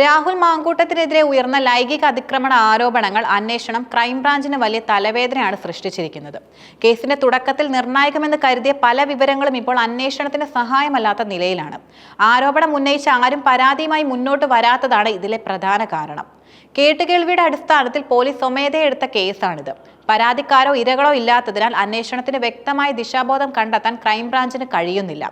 രാഹുൽ മാങ്കൂട്ടത്തിനെതിരെ ഉയർന്ന ലൈംഗിക അതിക്രമണ ആരോപണങ്ങൾ അന്വേഷണം ക്രൈംബ്രാഞ്ചിന് വലിയ തലവേദനയാണ് സൃഷ്ടിച്ചിരിക്കുന്നത്. കേസിന്റെ തുടക്കത്തിൽ നിർണായകമെന്ന് കരുതിയ പല വിവരങ്ങളും ഇപ്പോൾ അന്വേഷണത്തിന് സഹായമല്ലാത്ത നിലയിലാണ്. ആരോപണം ഉന്നയിച്ച ആരും പരാതിയുമായി മുന്നോട്ട് വരാത്തതാണ് ഇതിലെ പ്രധാന കാരണം. കേട്ടുകേൾവിയുടെ അടിസ്ഥാനത്തിൽ പോലീസ് സ്വമേധയെ എടുത്ത കേസാണിത്. പരാതിക്കാരോ ഇരകളോ ഇല്ലാത്തതിനാൽ അന്വേഷണത്തിന് വ്യക്തമായ ദിശാബോധം കണ്ടെത്താൻ ക്രൈംബ്രാഞ്ചിന് കഴിയുന്നില്ല.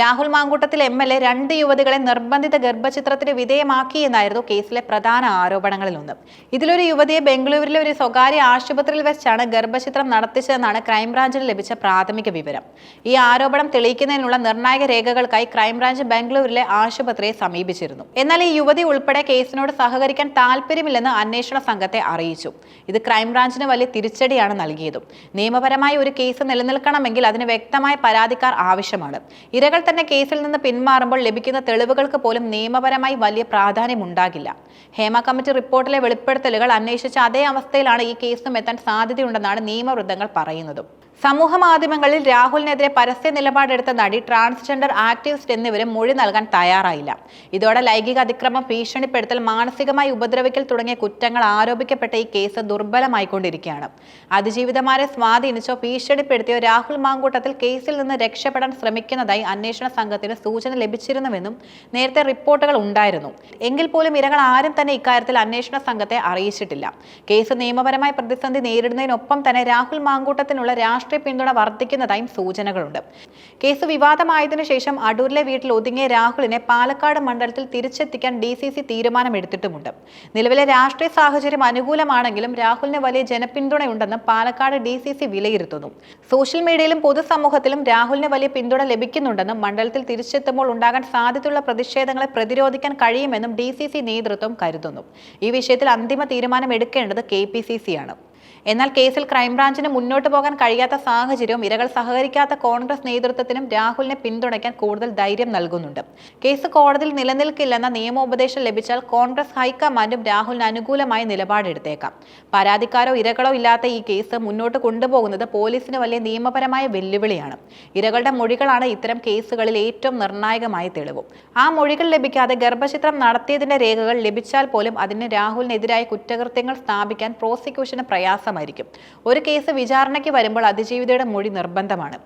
Rahul Mankoottathil M L A രണ്ട് യുവതികളെ നിർബന്ധിത ഗർഭചിത്രത്തിന് വിധേയമാക്കി എന്നായിരുന്നു കേസിലെ പ്രധാന ആരോപണങ്ങളിലൊന്ന്. ഇതിലൊരു യുവതിയെ ബംഗളൂരുവിലെ ഒരു സ്വകാര്യ ആശുപത്രിയിൽ വെച്ചാണ് ഗർഭചിത്രം നടത്തിച്ചതെന്നാണ് ക്രൈംബ്രാഞ്ചിന് ലഭിച്ച പ്രാഥമിക വിവരം. ഈ ആരോപണം തെളിയിക്കുന്നതിനുള്ള നിർണായക രേഖകൾക്കായി ക്രൈംബ്രാഞ്ച് ബംഗളൂരിലെ ആശുപത്രിയെ സമീപിച്ചിരുന്നു. എന്നാൽ ഈ യുവതി ഉൾപ്പെടെ കേസിനോട് സഹകരിക്കാൻ താല്പര്യമില്ലെന്ന് അന്വേഷണ സംഘത്തെ അറിയിച്ചു. ഇത് ക്രൈംബ്രാഞ്ചിന് വലിയ തിരിച്ചടിയാണ് നൽകിയതും. നിയമപരമായ ഒരു കേസ് നിലനിൽക്കണമെങ്കിൽ അതിന് വ്യക്തമായ പരാതിക്കാർ ആവശ്യമാണ്. ഇരകൾ തന്നെ കേസിൽ നിന്ന് പിന്മാറുമ്പോൾ ലഭിക്കുന്ന തെളിവുകൾക്ക് പോലും നിയമപരമായി വലിയ പ്രാധാന്യമുണ്ടാകില്ല. ഹേമ കമ്മിറ്റി റിപ്പോർട്ടിലെ വെളിപ്പെടുത്തലുകൾ അന്വേഷിച്ച അതേ അവസ്ഥയിലാണ് ഈ കേസും എത്താൻ സാധ്യതയുണ്ടെന്നാണ് നിയമവൃത്തങ്ങൾ പറയുന്നതും. സമൂഹ മാധ്യമങ്ങളിൽ രാഹുലിനെതിരെ പരസ്യ നിലപാടെടുത്ത നടി ട്രാൻസ്ജെൻഡർ ആക്ടിവിസ്റ്റ് എന്നിവരും മൊഴി നൽകാൻ തയ്യാറായില്ല. ഇതോടെ ലൈംഗിക അതിക്രമം ഭീഷണിപ്പെടുത്തൽ മാനസികമായി ഉപദ്രവിക്കൽ തുടങ്ങിയ കുറ്റങ്ങൾ ആരോപിക്കപ്പെട്ട ഈ കേസ് ദുർബലമായിക്കൊണ്ടിരിക്കുകയാണ്. അതിജീവിതമാരെ സ്വാധീനിച്ചോ ഭീഷണിപ്പെടുത്തിയോ രാഹുൽ മാങ്കൂട്ടത്തിൽ കേസിൽ നിന്ന് രക്ഷപ്പെടാൻ ശ്രമിക്കുന്നതായി അന്വേഷണ സംഘത്തിന് സൂചന ലഭിച്ചിരുന്നുവെന്നും നേരത്തെ റിപ്പോർട്ടുകൾ ഉണ്ടായിരുന്നു. എങ്കിൽ പോലും ഇരകൾ ആരും തന്നെ ഇക്കാര്യത്തിൽ അന്വേഷണ സംഘത്തെ അറിയിച്ചിട്ടില്ല. കേസ് നിയമപരമായ പ്രതിസന്ധി നേരിടുന്നതിനൊപ്പം തന്നെ രാഹുൽ മാങ്കൂട്ടത്തിനുള്ള രാഷ്ട്രീയ പിന്തുണ വർദ്ധിക്കുന്നതായും സൂചനകളുണ്ട്. കേസ് വിവാദമായതിനു ശേഷം അടൂരിലെ വീട്ടിൽ ഒതുങ്ങിയ രാഹുലിനെ പാലക്കാട് മണ്ഡലത്തിൽ തിരിച്ചെത്തിക്കാൻ ഡി സി സി തീരുമാനമെടുത്തിട്ടുമുണ്ട്. നിലവിലെ രാഷ്ട്രീയ സാഹചര്യം അനുകൂലമാണെങ്കിലും രാഹുലിന് വലിയ ജനപിന്തുണയുണ്ടെന്ന് പാലക്കാട് ഡി സി സി വിലയിരുത്തുന്നു. സോഷ്യൽ മീഡിയയിലും പൊതുസമൂഹത്തിലും രാഹുലിന് വലിയ പിന്തുണ ലഭിക്കുന്നുണ്ടെന്നും മണ്ഡലത്തിൽ തിരിച്ചെത്തുമ്പോൾ ഉണ്ടാകാൻ സാധ്യതയുള്ള പ്രതിഷേധങ്ങളെ പ്രതിരോധിക്കാൻ കഴിയുമെന്നും ഡി സി സി നേതൃത്വം കരുതുന്നു. ഈ വിഷയത്തിൽ അന്തിമ തീരുമാനം എടുക്കേണ്ടത് കെ പി സി സി ആണ്. എന്നാൽ കേസിൽ ക്രൈംബ്രാഞ്ചിന് മുന്നോട്ട് പോകാൻ കഴിയാത്ത സാഹചര്യവും ഇരകൾ സഹകരിക്കാത്ത കോൺഗ്രസ് നേതൃത്വത്തിനും രാഹുലിനെ പിന്തുണയ്ക്കാൻ കൂടുതൽ ധൈര്യം നൽകുന്നുണ്ട്. കേസ് കോടതിയിൽ നിലനിൽക്കില്ലെന്ന നിയമോപദേശം ലഭിച്ചാൽ കോൺഗ്രസ് ഹൈക്കമാൻഡും രാഹുലിന് അനുകൂലമായ നിലപാടെടുത്തേക്കാം. പരാതിക്കാരോ ഇരകളോ ഇല്ലാത്ത ഈ കേസ് മുന്നോട്ട് കൊണ്ടുപോകുന്നത് പോലീസിന് വലിയ നിയമപരമായ വെല്ലുവിളിയാണ്. ഇരകളുടെ മൊഴികളാണ് ഇത്തരം കേസുകളിൽ ഏറ്റവും നിർണായകമായ തെളിവും. ആ മൊഴികൾ ലഭിക്കാതെ ഗർഭചിത്രം നടത്തിയതിന്റെ രേഖകൾ ലഭിച്ചാൽ പോലും അതിന് രാഹുലിനെതിരായ കുറ്റകൃത്യങ്ങൾ സ്ഥാപിക്കാൻ പ്രോസിക്യൂഷന് പ്രയാസമായിരിക്കും. ഒരു കേസ് വിചാരണയ്ക്ക് വരുമ്പോൾ അതിജീവിതയുടെ മൊഴി നിർബന്ധമാണ്.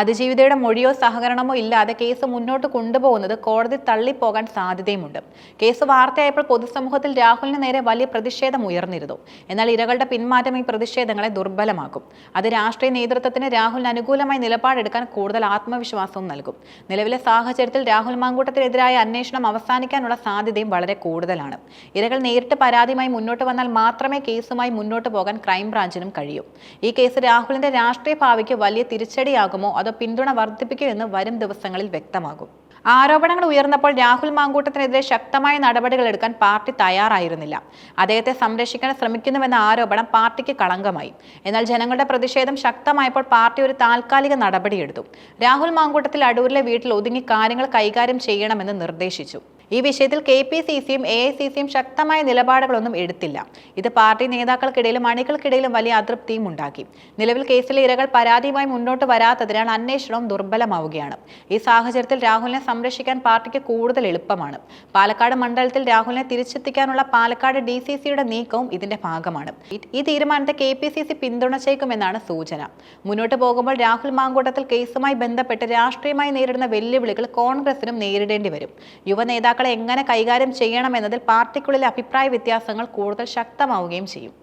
അതിജീവിതയുടെ മൊഴിയോ സഹകരണമോ ഇല്ലാതെ കേസ് മുന്നോട്ട് കൊണ്ടുപോകുന്നത് കോടതി തള്ളിപ്പോകാൻ സാധ്യതയുമുണ്ട്. കേസ് വാർത്തയായപ്പോൾ പൊതുസമൂഹത്തിൽ രാഹുലിന് നേരെ വലിയ പ്രതിഷേധം ഉയർന്നിരുന്നു. എന്നാൽ ഇരകളുടെ പിന്മാറ്റം ഈ പ്രതിഷേധങ്ങളെ ദുർബലമാക്കും. അത് രാഷ്ട്രീയ നേതൃത്വത്തിന് രാഹുലിന് അനുകൂലമായി നിലപാടെടുക്കാൻ കൂടുതൽ ആത്മവിശ്വാസവും നൽകും. നിലവിലെ സാഹചര്യത്തിൽ രാഹുൽ മാങ്കൂട്ടത്തിനെതിരായ അന്വേഷണം അവസാനിക്കാനുള്ള സാധ്യതയും വളരെ കൂടുതലാണ്. ഇരകൾ നേരിട്ട് പരാതിയുമായി മുന്നോട്ട് വന്നാൽ മാത്രമേ കേസുമായി മുന്നോട്ട് പോകാൻ ക്രൈംബ്രാഞ്ചിനും കഴിയും. ഈ കേസ് രാഹുലിന്റെ രാഷ്ട്രീയ ഭാവിക്ക് വലിയ തിരിച്ചടിയാകുമോ അതോ പിന്തുണ വർദ്ധിപ്പിക്കുമോ എന്ന് വരും ദിവസങ്ങളിൽ വ്യക്തമാകും. ആരോപണങ്ങൾ ഉയർന്നപ്പോൾ രാഹുൽ മാങ്കൂട്ടത്തിനെതിരെ ശക്തമായ നടപടികൾ എടുക്കാൻ പാർട്ടി തയ്യാറായിരുന്നില്ല. അദ്ദേഹത്തെ സംരക്ഷിക്കാൻ ശ്രമിക്കുന്നുവെന്ന ആരോപണം പാർട്ടിക്ക് കളങ്കമായി. എന്നാൽ ജനങ്ങളുടെ പ്രതിഷേധം ശക്തമായപ്പോൾ പാർട്ടി ഒരു താൽക്കാലിക നടപടിയെടുത്തു. രാഹുൽ മാങ്കൂട്ടത്തിൽ അടൂരിലെ വീട്ടിൽ ഒതുങ്ങി കാര്യങ്ങൾ കൈകാര്യം ചെയ്യണമെന്ന് നിർദ്ദേശിച്ചു. ഈ വിഷയത്തിൽ കെ പി സി സിയും എ ഐ സി സിയും ശക്തമായ നിലപാടുകളൊന്നും എടുത്തില്ല. ഇത് പാർട്ടി നേതാക്കൾക്കിടയിലും അണികൾക്കിടയിലും വലിയ അതൃപ്തിയും ഉണ്ടാക്കി. നിലവിൽ കേസിലെ ഇരകൾ പരാതിയുമായി മുന്നോട്ട് വരാത്തതിനാൽ അന്വേഷണവും ദുർബലമാവുകയാണ്. ഈ സാഹചര്യത്തിൽ രാഹുലിനെ സംരക്ഷിക്കാൻ പാർട്ടിക്ക് കൂടുതൽ എളുപ്പമാണ്. പാലക്കാട് മണ്ഡലത്തിൽ രാഹുലിനെ തിരിച്ചെത്തിക്കാനുള്ള പാലക്കാട് ഡി സി സിയുടെ നീക്കവും ഇതിന്റെ ഭാഗമാണ്. ഈ തീരുമാനത്തെ കെ പി സി സി പിന്തുണച്ചേക്കുമെന്നാണ് സൂചന. മുന്നോട്ട് പോകുമ്പോൾ രാഹുൽ മാങ്കൂട്ടത്തിൽ കേസുമായി ബന്ധപ്പെട്ട് രാഷ്ട്രീയമായി നേരിടുന്ന വെല്ലുവിളികൾ കോൺഗ്രസിനും നേരിടേണ്ടി വരും. യുവ നേതാക്കളെ എങ്ങനെ കൈകാര്യം ചെയ്യണമെന്നതിൽ പാർട്ടിക്കുള്ളിലെ അഭിപ്രായ വ്യത്യാസങ്ങൾ കൂടുതൽ ശക്തമാവുകയും ചെയ്യും.